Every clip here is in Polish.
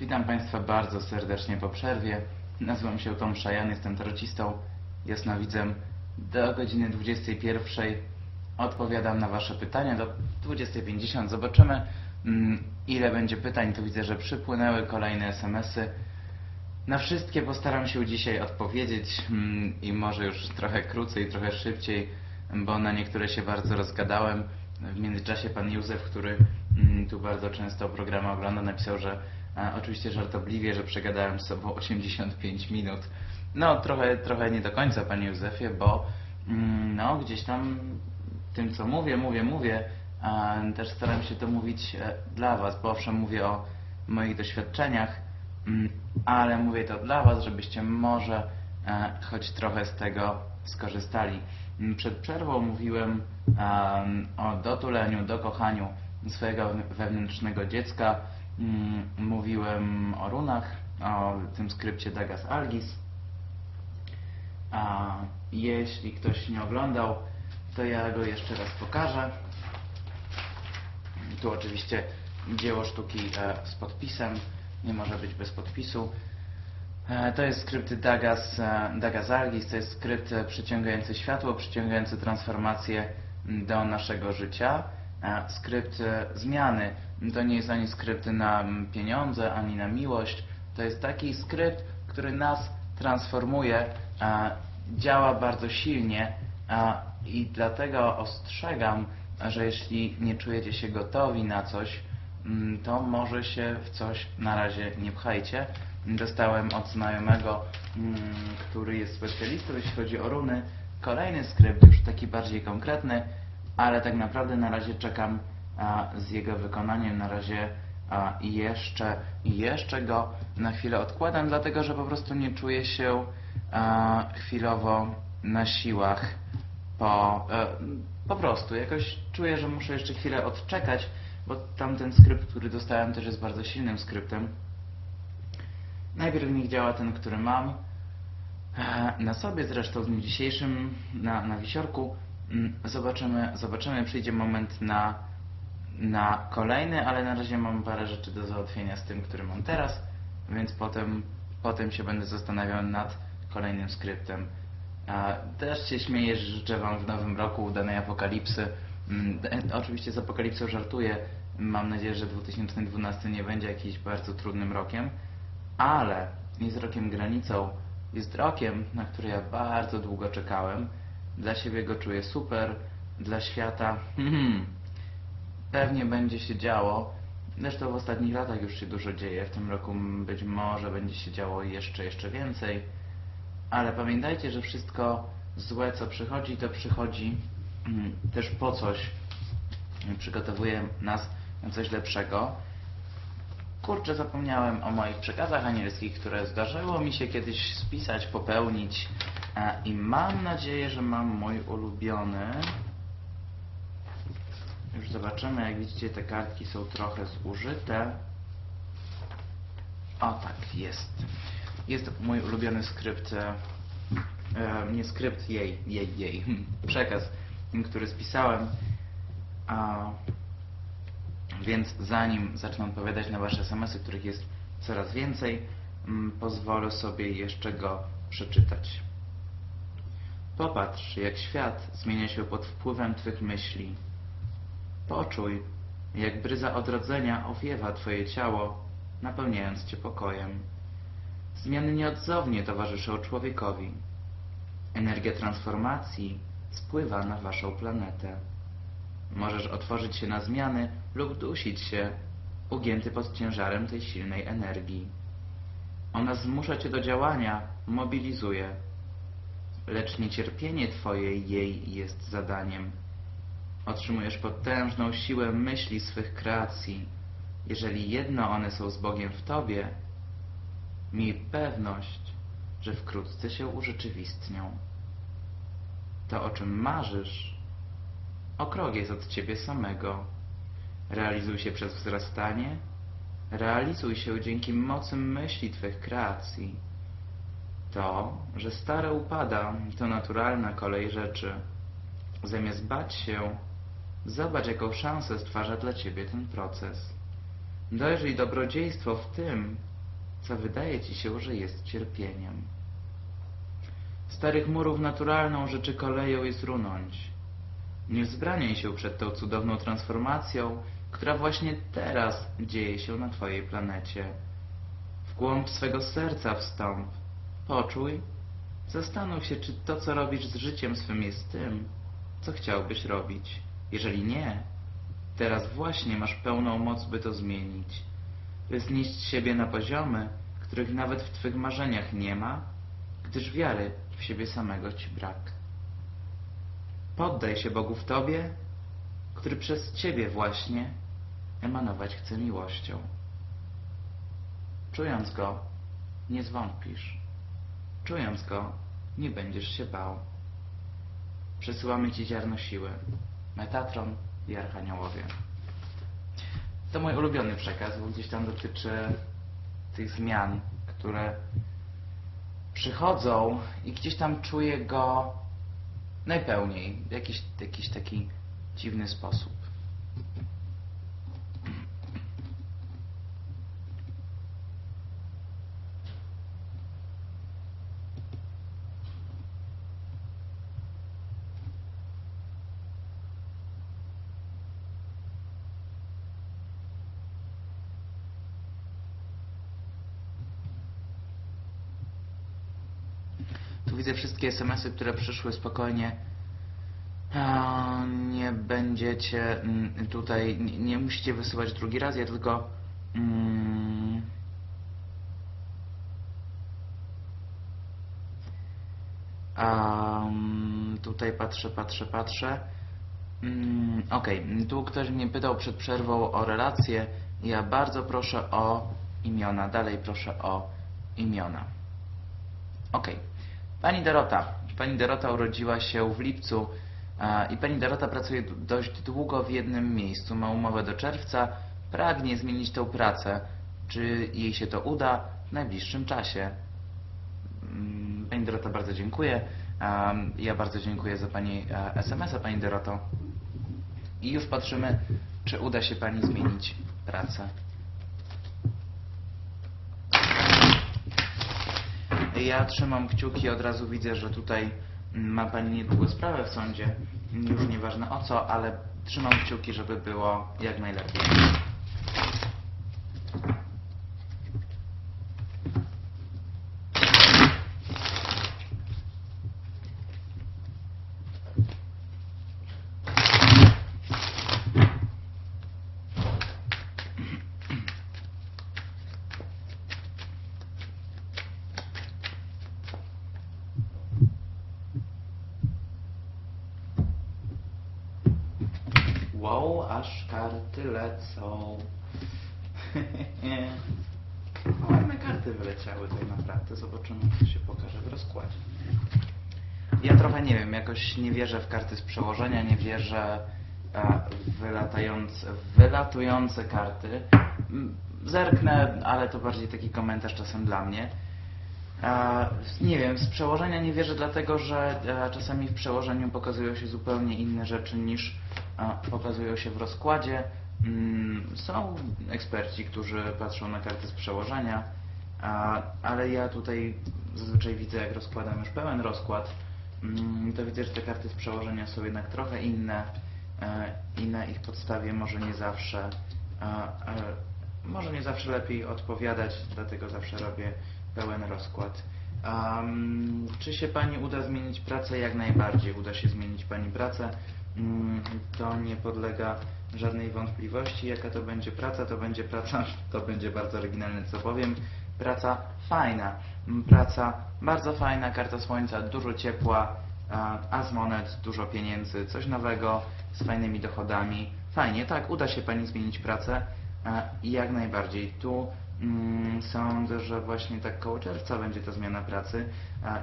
Witam Państwa bardzo serdecznie po przerwie. Nazywam się Tom Szajan, jestem tarocistą, jasnowidzem. Do godziny 21 odpowiadam na Wasze pytania, do 20.50 zobaczymy mm, ile będzie pytań. Tu widzę, że przypłynęły kolejne SMS-y. Na wszystkie postaram się dzisiaj odpowiedzieć mm, i może już trochę krócej, trochę szybciej, bo na niektóre się bardzo rozgadałem. W międzyczasie pan Józef, który mm, tu bardzo często programy ogląda, napisał, że oczywiście żartobliwie, że przegadałem z sobą 85 minut. No, trochę, trochę nie do końca, panie Józefie, bo mm, no, gdzieś tam tym, co mówię, mówię, mówię, też staram się to mówić e, dla was, bo owszem mówię o moich doświadczeniach, Mm, ale mówię to dla Was, żebyście może e, choć trochę z tego skorzystali. Mm, Przed przerwą mówiłem em, o dotuleniu, dokochaniu swojego wewnętrznego dziecka. Mm, Mówiłem o runach, o tym skrypcie Dagas Algis. A jeśli ktoś nie oglądał, to ja go jeszcze raz pokażę. Tu oczywiście dzieło sztuki e, z podpisem, nie może być bez podpisu. E, To jest skrypt Dagas, e, Dagas Algis, to jest skrypt przyciągający światło, przyciągający transformację do naszego życia. Skrypt e, zmiany. To nie jest ani skrypt na pieniądze, ani na miłość. To jest taki skrypt, który nas transformuje, działa bardzo silnie i dlatego ostrzegam, że jeśli nie czujecie się gotowi na coś, to może się w coś na razie nie pchajcie. Dostałem od znajomego, który jest specjalistą, jeśli chodzi o runy, kolejny skrypt, już taki bardziej konkretny, ale tak naprawdę na razie czekam z jego wykonaniem. Na razie jeszcze, jeszcze go na chwilę odkładam, dlatego że po prostu nie czuję się chwilowo na siłach po, e, po prostu jakoś czuję, że muszę jeszcze chwilę odczekać, bo tamten skrypt, który dostałem też jest bardzo silnym skryptem. Najpierw niech działa ten, który mam. E, Na sobie zresztą w dniu dzisiejszym, na, na wisiorku, zobaczymy, zobaczymy, przyjdzie moment na, na kolejny, ale na razie mam parę rzeczy do załatwienia z tym, który mam teraz, więc potem, potem się będę zastanawiał nad kolejnym skryptem. Też się śmieję, życzę Wam w nowym roku udanej apokalipsy. Mm, Oczywiście z apokalipsą żartuję. Mam nadzieję, że 2012 nie będzie jakimś bardzo trudnym rokiem, ale jest rokiem granicą. Jest rokiem, na który ja bardzo długo czekałem. Dla siebie go czuję super, dla świata hmm, pewnie będzie się działo. Zresztą w ostatnich latach już się dużo dzieje. W tym roku być może będzie się działo jeszcze, jeszcze więcej. Ale pamiętajcie, że wszystko złe, co przychodzi, to przychodzi mm, też po coś. Przygotowuje nas na coś lepszego. Kurczę, zapomniałem o moich przekazach anielskich, które zdarzyło mi się kiedyś spisać, popełnić. E, I mam nadzieję, że mam mój ulubiony. Już zobaczymy, jak widzicie, te kartki są trochę zużyte. O tak, jest. Jest mój ulubiony skrypt, e, e, nie skrypt, jej, jej, jej, przekaz, który spisałem. A, więc zanim zacznę odpowiadać na Wasze SMS-y, których jest coraz więcej, mm, pozwolę sobie jeszcze go przeczytać. Popatrz, jak świat zmienia się pod wpływem Twych myśli. Poczuj, jak bryza odrodzenia owiewa Twoje ciało, napełniając Cię pokojem. Zmiany nieodzownie towarzyszą człowiekowi. Energia transformacji spływa na Waszą planetę. Możesz otworzyć się na zmiany lub dusić się, ugięty pod ciężarem tej silnej energii. Ona zmusza Cię do działania, mobilizuje. Lecz niecierpienie Twoje jej jest zadaniem. Otrzymujesz potężną siłę myśli swych kreacji. Jeżeli jedno one są z Bogiem w Tobie, miej pewność, że wkrótce się urzeczywistnią. To, o czym marzysz, o jest od Ciebie samego. Realizuj się przez wzrastanie, realizuj się dzięki mocy myśli Twych kreacji. To, że stare upada, to naturalna kolej rzeczy. Zamiast bać się, zobacz, jaką szansę stwarza dla Ciebie ten proces. Dojrzyj dobrodziejstwo w tym, co wydaje ci się, że jest cierpieniem. Starych murów naturalną rzeczy koleją jest runąć. Nie wzbraniaj się przed tą cudowną transformacją, która właśnie teraz dzieje się na Twojej planecie. W głąb swego serca wstąp, poczuj, zastanów się, czy to, co robisz z życiem swym jest tym, co chciałbyś robić. Jeżeli nie, teraz właśnie masz pełną moc, by to zmienić, by znieść siebie na poziomy, których nawet w Twych marzeniach nie ma, gdyż wiary w siebie samego Ci brak. Poddaj się Bogu w Tobie, który przez Ciebie właśnie emanować chce miłością. Czując Go, nie zwątpisz. Czując Go, nie będziesz się bał. Przesyłamy Ci ziarno siły. Metatron i Archaniołowie. To mój ulubiony przekaz, bo gdzieś tam dotyczy tych zmian, które przychodzą i gdzieś tam czuję go najpełniej, w jakiś, jakiś taki dziwny sposób. Tu widzę wszystkie SMS-y, które przyszły spokojnie. Nie będziecie mm, tutaj, nie, musicie wysyłać drugi raz, ja tylko mm, tutaj patrzę, patrzę, patrzę. Mm, Okej, tu ktoś mnie pytał przed przerwą o relacje. Ja bardzo proszę o imiona. Dalej proszę o imiona. Okej. Pani Dorota. Pani Dorota urodziła się w lipcu i pani Dorota pracuje dość długo w jednym miejscu. Ma umowę do czerwca. Pragnie zmienić tę pracę. Czy jej się to uda w najbliższym czasie? Mm, Pani Dorota, bardzo dziękuję. Ja bardzo dziękuję za Pani e, SMS-a, Pani Doroto. I już patrzymy, czy uda się Pani zmienić pracę. Ja trzymam kciuki, od razu widzę, że tutaj mm, ma Pani niedługo sprawę w sądzie. Już nieważne o co, ale trzymam kciuki, żeby było jak najlepiej. Aż karty lecą. Ładne karty wyleciały tutaj naprawdę. Zobaczymy, co się pokaże w rozkładzie. Ja trochę nie wiem, jakoś nie wierzę w karty z przełożenia, nie wierzę e, w wylatające, wylatujące karty. Zerknę, ale to bardziej taki komentarz czasem dla mnie. Nie wiem, z przełożenia nie wierzę dlatego, że e, czasami w przełożeniu pokazują się zupełnie inne rzeczy niż pokazują się w rozkładzie. Mm, Są eksperci, którzy patrzą na karty z przełożenia, ale ja tutaj zazwyczaj widzę, jak rozkładam już pełen rozkład, mm, to widzę, że te karty z przełożenia są jednak trochę inne e, i na ich podstawie może nie zawsze może nie zawsze lepiej odpowiadać, dlatego zawsze robię pełen rozkład. Am, czy się Pani uda zmienić pracę? Jak najbardziej uda się zmienić Pani pracę. Mm, To nie podlega żadnej wątpliwości. Jaka to będzie praca? To będzie praca, to będzie bardzo oryginalne, co powiem. Praca fajna. Mm, Praca bardzo fajna, karta słońca, dużo ciepła, a, as monet, dużo pieniędzy, coś nowego, z fajnymi dochodami. Fajnie, tak, uda się Pani zmienić pracę. I jak najbardziej. Tu sądzę, że właśnie tak koło czerwca będzie ta zmiana pracy.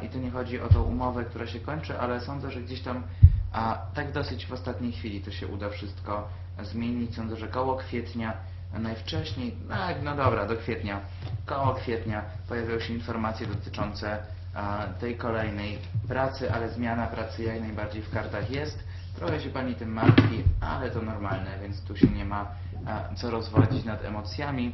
I tu nie chodzi o tą umowę, która się kończy, ale sądzę, że gdzieś tam a, tak dosyć w ostatniej chwili to się uda wszystko zmienić. Sądzę, że koło kwietnia, najwcześniej, tak, no dobra, do kwietnia, koło kwietnia pojawią się informacje dotyczące tej kolejnej pracy, ale zmiana pracy jak najbardziej w kartach jest. Trochę się Pani tym martwi, ale to normalne, więc tu się nie ma co rozwodzić nad emocjami.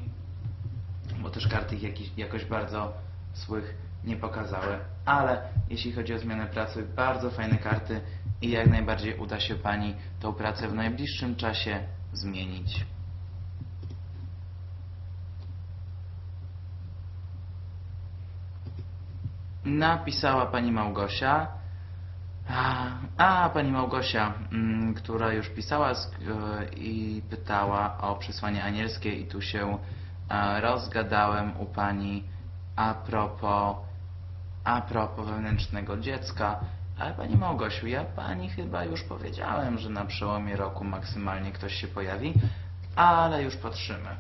Bo też karty ich jakiś, jakoś bardzo złych nie pokazały. Ale jeśli chodzi o zmianę pracy, bardzo fajne karty i jak najbardziej uda się Pani tą pracę w najbliższym czasie zmienić. Napisała Pani Małgosia. A, a Pani Małgosia, mm, która już pisała sk- e, i pytała o przesłanie anielskie i tu się rozgadałem u Pani a propos, a propos wewnętrznego dziecka. Ale Pani Małgosiu, ja Pani chyba już powiedziałem, że na przełomie roku maksymalnie ktoś się pojawi, ale już patrzymy.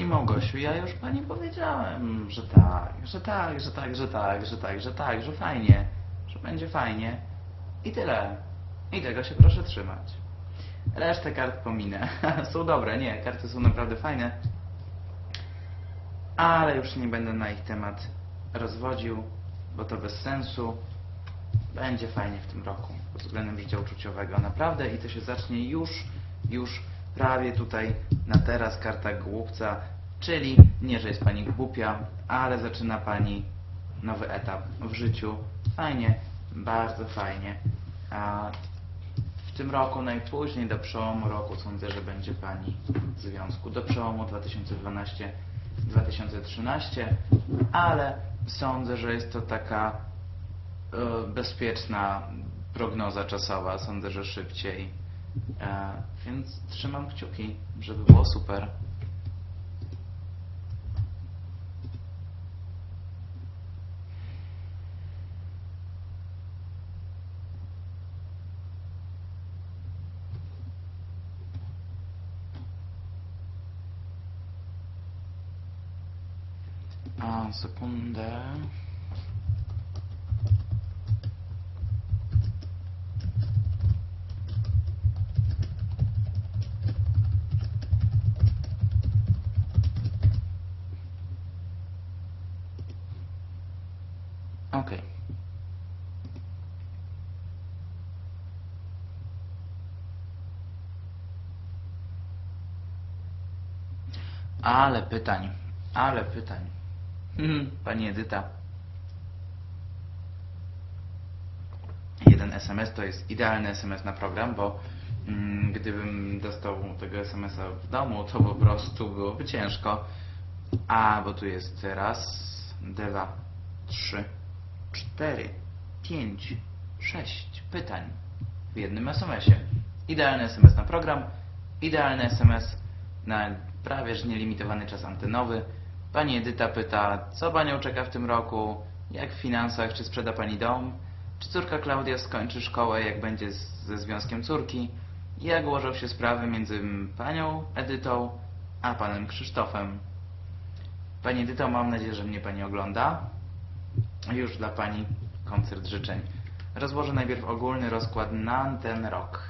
Pani Ja już Pani powiedziałem, że tak, że tak, że tak, że tak, że tak, że tak, że fajnie, że będzie fajnie. I tyle. I tego się proszę trzymać. Resztę kart pominę. są dobre, nie, karty są naprawdę fajne. Ale już nie będę na ich temat rozwodził, bo to bez sensu. Będzie fajnie w tym roku pod względem życia uczuciowego. Naprawdę i to się zacznie już, już prawie tutaj na teraz karta głupca, czyli nie, że jest Pani głupia, ale zaczyna Pani nowy etap w życiu. Fajnie, bardzo fajnie. A w tym roku, najpóźniej do przełomu roku, sądzę, że będzie Pani w związku. Do przełomu 2012-2013, ale sądzę, że jest to taka e, bezpieczna prognoza czasowa. Sądzę, że szybciej. E, więc trzymam kciuki, żeby było super. A, sekundę. Okej. Ale pytań, ale pytań. Hmm, Pani Edyta. Jeden SMS to jest idealny SMS na program, bo mm, gdybym dostał tego SMS-a w domu, to po prostu byłoby ciężko. A, bo tu jest raz, dwa, trzy, cztery, pięć, sześć pytań w jednym SMS-ie. Idealny SMS na program, idealny SMS na prawie że nielimitowany czas antenowy. Pani Edyta pyta, co Panią czeka w tym roku, jak w finansach, czy sprzeda Pani dom, czy córka Klaudia skończy szkołę, jak będzie z, ze związkiem córki, jak ułożą się sprawy między Panią Edytą a Panem Krzysztofem. Pani Edyto, mam nadzieję, że mnie Pani ogląda. Już dla Pani koncert życzeń. Rozłożę najpierw ogólny rozkład na ten rok.